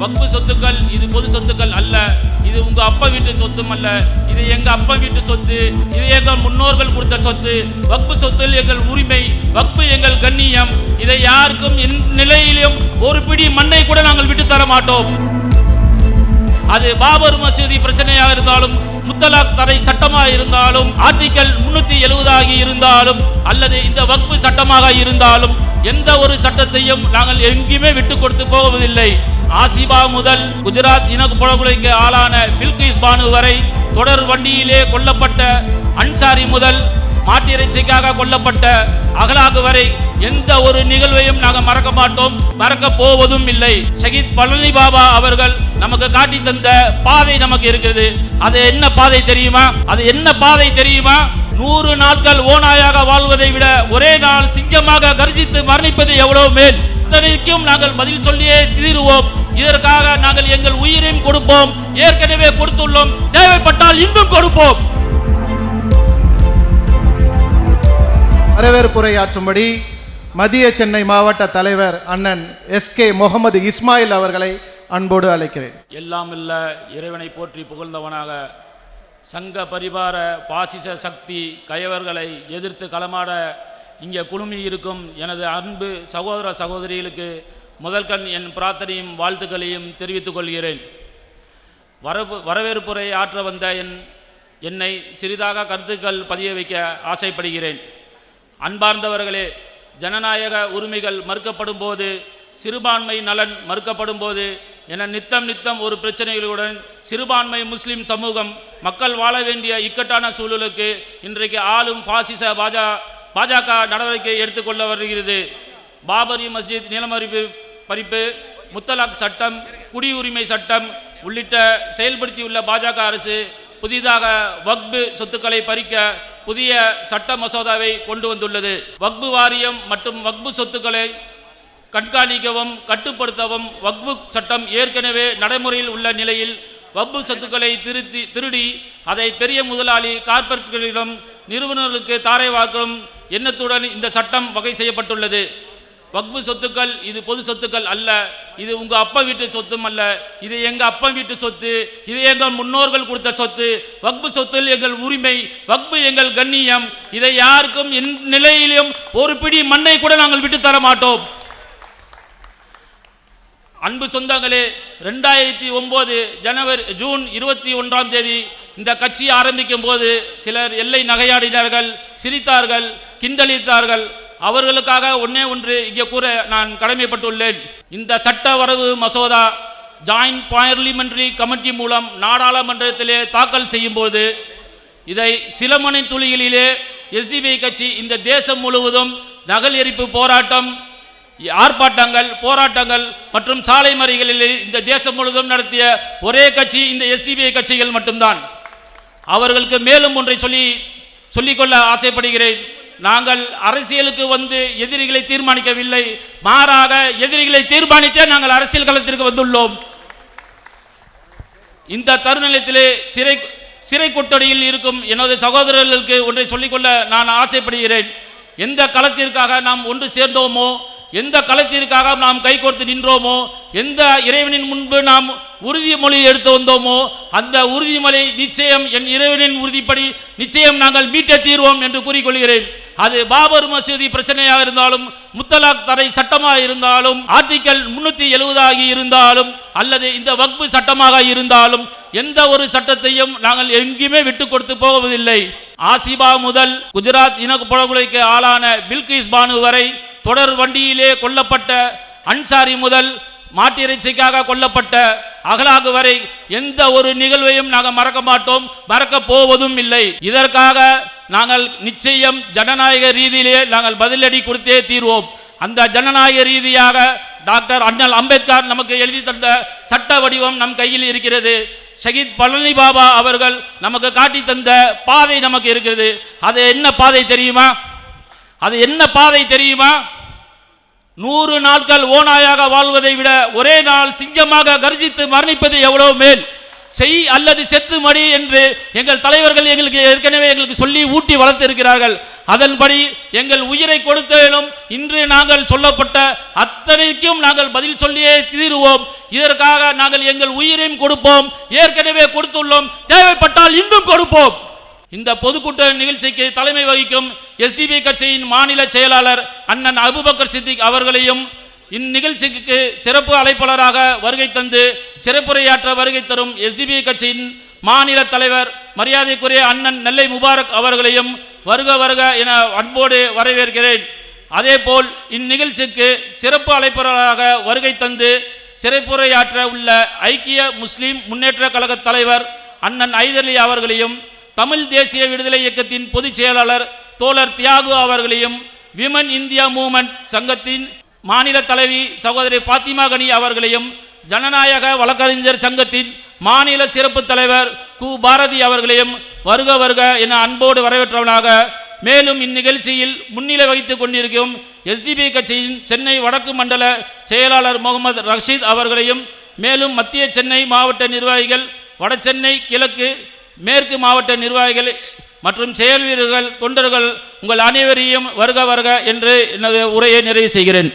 வக்பு சொத்துக்கள் இது பொது சொத்துக்கள் அல்ல. இது உங்க அப்பா வீட்டு சொத்தும் அல்ல. இது எங்க அப்பா வீட்டு சொத்து. இது எங்கள் முன்னோர்கள் கொடுத்த சொத்து. வக்பு சொத்தில் எங்கள் உரிமை வக்பு எங்கள் கண்ணியம். இதை யாருக்கும் என் நிலையிலும் ஒரு பிடி மண்ணை கூட நாங்கள் விட்டு தர மாட்டோம் அது பாபர் மசூதி பிரச்சனையாக இருந்தாலும் முத்தலாக் தடை சட்டமாக இருந்தாலும் ஆர்டிகல் முன்னூத்தி எழுபதாகி இருந்தாலும் அல்லது இந்த வக்பு சட்டமாக இருந்தாலும் எந்த ஒரு சட்டத்தையும் நாங்கள் எங்கேயுமே விட்டு கொடுத்து போவதில்லை. ஆசிபா முதல் குஜராத் இன படுகொலைக்கு ஆளான பில்கிஸ் பானு வரை தொடர் வண்டியிலே கொல்லப்பட்ட அன்சாரி முதல் மாட்டிறைச்சிக்காக கொல்லப்பட்ட அகலாகு வரை எந்த ஒரு நிகழ்வையும் நாங்கள் மறக்க மாட்டோம் மறக்க போவதும் இல்லை. ஷஹீத் பழனி பாபா அவர்கள் நமக்கு காட்டி தந்த பாதை நமக்கு இருக்கிறது. அது என்ன பாதை தெரியுமா? அது என்ன பாதை தெரியுமா? நூறு நாட்கள் ஓநாயாக வாழ்வதை விட ஒரே நாள் சிங்கமாக கர்ஜித்து மரணிப்பது எவ்வளவு மேல். இத்தனைக்கும் நாங்கள் பதில் சொல்லியே தீருவோம். இதற்காக நாங்கள் எங்கள் உயிரையும் கொடுப்போம். ஏற்கனவே கொடுத்துள்ளோம். தேவைப்பட்டால் இன்னும் கொடுப்போம். வரவேற்புரையாற்றும்படி மதிய சென்னை மாவட்ட தலைவர் அண்ணன் எஸ்கே முகமது இஸ்மாயில் அவர்களை அன்போடு அழைக்கிறேன். எல்லாம் இல்ல இறைவனை போற்றி புகழ்ந்தவனாக சங்க பரிவார பாசிச சக்தி கயவர்களை எதிர்த்து களமாட இங்கே குழுமி இருக்கும் எனது அன்பு சகோதர சகோதரிகளுக்கு முதல்கண் என் பிரார்த்தனையும் வாழ்த்துக்களையும் தெரிவித்துக் கொள்கிறேன். வரவு வரவேற்புரை ஆற்ற வந்த என் என்னை சிறிதாக கருத்துக்கள் பதிய வைக்க ஆசைப்படுகிறேன். அன்பார்ந்தவர்களே ஜனநாயக உரிமைகள் மறுக்கப்படும் போது சிறுபான்மை நலன் மறுக்கப்படும் போது என நித்தம் நித்தம் ஒரு பிரச்சனைகளுடன் சிறுபான்மை முஸ்லிம் சமூகம் மக்கள் வாழ வேண்டிய இக்கட்டான சூழலுக்கு இன்றைக்கு ஆளும் பாசிச பாஜா பாஜக நடவடிக்கை எடுத்துக்கொள்ள வருகிறது. பாபரி மஸ்ஜித் நிலமறிப்பு பறிப்பு முத்தலாக் சட்டம் குடியுரிமை சட்டம் உள்ளிட்ட செயல்படுத்தியுள்ள பாஜக அரசு புதிதாக வக்பு சொத்துக்களை பறிக்க புதிய சட்ட மசோதாவை கொண்டு வந்துள்ளது. வக்பு வாரியம் மற்றும் வக்பு சொத்துக்களை கண்காணிக்கவும் கட்டுப்படுத்தவும் வக்பு சட்டம் ஏற்கனவே நடைமுறையில் உள்ள நிலையில் வக்பு சொத்துக்களை திருத்தி திருடி அதை பெரிய முதலாளி கார்ப்பரேட்டுகளிடம் நிறுவனர்களுக்கு தாரை வாக்கும் எண்ணத்துடன் இந்த சட்டம் வகை செய்யப்பட்டுள்ளது. வக்பு சொத்துக்கள் இது பொது சொத்துக்கள் அல்ல. இது உங்கள் அப்பா வீட்டு சொத்தும் அல்ல. இது எங்கள் அப்பா வீட்டு சொத்து. இது எங்கள் முன்னோர்கள் கொடுத்த சொத்து. வக்பு சொத்தில் எங்கள் உரிமை. வக்பு எங்கள் கண்ணியம். இதை யாருக்கும் என் நிலையிலும் ஒரு பிடி மண்ணை கூட நாங்கள் விட்டு தர மாட்டோம். அன்பு சொந்தங்களே ரெண்டாயிரத்தி ஒம்பது ஜனவரி ஜூன் இருபத்தி ஒன்றாம் தேதி இந்த கட்சி ஆரம்பிக்கும் போது சிலர் எல்லை நகையாடினார்கள் சிரித்தார்கள் கிண்டலித்தார்கள். அவர்களுக்காக ஒன்றே ஒன்று இங்கே கூற நான் கடமைப்பட்டுள்ளேன். இந்த சட்ட வரவு மசோதா ஜாயிண்ட் பார்லிமெண்டரி கமிட்டி மூலம் நாடாளுமன்றத்திலே தாக்கல் செய்யும்போது இதை சில மணி துளிகளிலே எஸ்டிபிஐ கட்சி இந்த தேசம் முழுவதும் நகல் எரிப்பு போராட்டம் ஆர்ப்பாட்டங்கள் போராட்டங்கள் மற்றும் சாலை மறிகளில் இந்த தேசம் முழுவதும் நடத்திய ஒரே கட்சி இந்த எஸ்டிபிஐ கட்சிகள் மட்டும்தான். அவர்களுக்கு மேலும் ஒன்றை சொல்லி சொல்லிக்கொள்ள ஆசைப்படுகிறேன். நாங்கள் அரசியலுக்கு வந்து எதிரிகளை தீர்மானிக்கவில்லை. மாறாக எதிரிகளை தீர்மானித்தே நாங்கள் அரசியல் களத்திற்கு வந்துள்ளோம். இந்த தருணத்திலே சிறை சிறை கொட்டடியில் இருக்கும் எனது சகோதரர்களுக்கு ஒன்றை சொல்லிக்கொள்ள நான் ஆசைப்படுகிறேன். எந்த களத்திற்காக நாம் ஒன்று சேர்ந்தோமோ எந்த களத்திற்காக நாம் கைகோர்த்து நின்றோமோ எந்த இறைவனின் முன்பு நாம் உறுதிமொழி எடுத்து வந்தோமோ அந்த உறுதிமொழி நிச்சயம் என் இறைவனின் உறுதிப்படி நிச்சயம் நாங்கள் மீட்டே தீர்வோம் என்று கூறிக்கொள்கிறேன். அது பாபர் மசூதி பிரச்சனையாக இருந்தாலும் முத்தலாக் தடை சட்டமாக இருந்தாலும் ஆர்டிகல் முன்னூற்றி எழுபதாகி இருந்தாலும் அல்லது இந்த வக்பு சட்டமாக இருந்தாலும் எந்த ஒரு சட்டத்தையும் நாங்கள் எங்கேயுமே விட்டு கொடுத்து போவதில்லை. ஆசிபா முதல் குஜராத் இனப்படுகொலைக்கு ஆளான பில்கிஸ் பானு வரை தொடர் வண்டியிலே கொல்லப்பட்ட அன்சாரி முதல் மாட்டிறைச்சிக்காக கொல்லப்பட்ட அகலாகு வரை எந்த ஒரு நிகழ்வையும் நாங்கள் மறக்க மாட்டோம் மறக்க போவதும் இல்லை. இதற்காக நாங்கள் நிச்சயம் ஜனநாயக ரீதியிலே நாங்கள் பதிலடி கொடுத்தே தீர்வோம். அந்த ஜனநாயக ரீதியாக டாக்டர் அண்ணல் அம்பேத்கர் நமக்கு எழுதி தந்த சட்ட வடிவம் நம் கையில் இருக்கிறது. ஷஹீத் பழனி பாபா அவர்கள் நமக்கு காட்டி தந்த பாதை நமக்கு இருக்கிறது. அது என்ன பாதை தெரியுமா? அது என்ன பாதை தெரியுமா? நூறு நாட்கள் ஓநாயாக வாழ்வதை விட ஒரே நாள் சிங்கமாக கர்ஜித்து மரணிப்பது எவ்வளவு மேல்? செய் அல்லது செத்து மடி என்று எங்கள் தலைவர்கள் எங்களுக்கு ஏற்கனவே எங்களுக்கு சொல்லி ஊட்டி வளர்த்திருக்கிறார்கள். அதன்படி எங்கள் உயிரை கொடுத்தேனும் இன்று நாங்கள் சொல்லப்பட்ட அத்தனைக்கும் நாங்கள் பதில் சொல்லியே தீருவோம். இதற்காக நாங்கள் எங்கள் உயிரையும் கொடுப்போம். ஏற்கனவே கொடுத்துள்ளோம். தேவைப்பட்டால் இன்னும் கொடுப்போம். இந்த பொதுக்கூட்ட நிகழ்ச்சிக்கு தலைமை வகிக்கும் எஸ்டிபி கட்சியின் மாநில செயலாளர் அண்ணன் அபுபக்கர் சித்திக் அவர்களையும் இந்நிகழ்ச்சிக்கு சிறப்பு அழைப்பாளராக வருகை தந்து சிறப்புரையாற்ற வருகை தரும் எஸ்டிபி கட்சியின் மாநில தலைவர் மரியாதைக்குரிய அண்ணன் நெல்லை முபாரக் அவர்களையும் வருக வருக என அன்போடு வரவேற்கிறேன். அதேபோல் இந்நிகழ்ச்சிக்கு சிறப்பு அழைப்பாளராக வருகை தந்து சிறப்புரையாற்ற உள்ள ஐக்கிய முஸ்லீம் முன்னேற்ற கழக தலைவர் அண்ணன் ஐதர்லி அவர்களையும் தமிழ் தேசிய விடுதலை இயக்கத்தின் பொதுச் செயலாளர் தோழர் தியாகு அவர்களையும் விமன் இந்தியா மூமெண்ட் சங்கத்தின் மாநில தலைவி சகோதரி பாத்திமா கனி அவர்களையும் ஜனநாயக வழக்கறிஞர் சங்கத்தின் மாநில சிறப்பு தலைவர் கு. பாரதி அவர்களையும் வருக வருக என அன்போடு வரவேற்றவனாக மேலும் இந்நிகழ்ச்சியில் முன்னிலை வகித்துக் கொண்டிருக்கும் எஸ்டிபி கட்சியின் சென்னை வடக்கு மண்டல செயலாளர் முகமது ரஷீத் அவர்களையும் மேலும் மத்திய சென்னை மாவட்ட நிர்வாகிகள் வடசென்னை கிழக்கு மேற்கு மாவட்ட நிர்வாகிகள் மற்றும் செயல் வீரர்கள் தொண்டர்கள் உங்கள் அனைவரையும் வருக வருக என்று எனது உரையை நிறைவு செய்கிறேன்.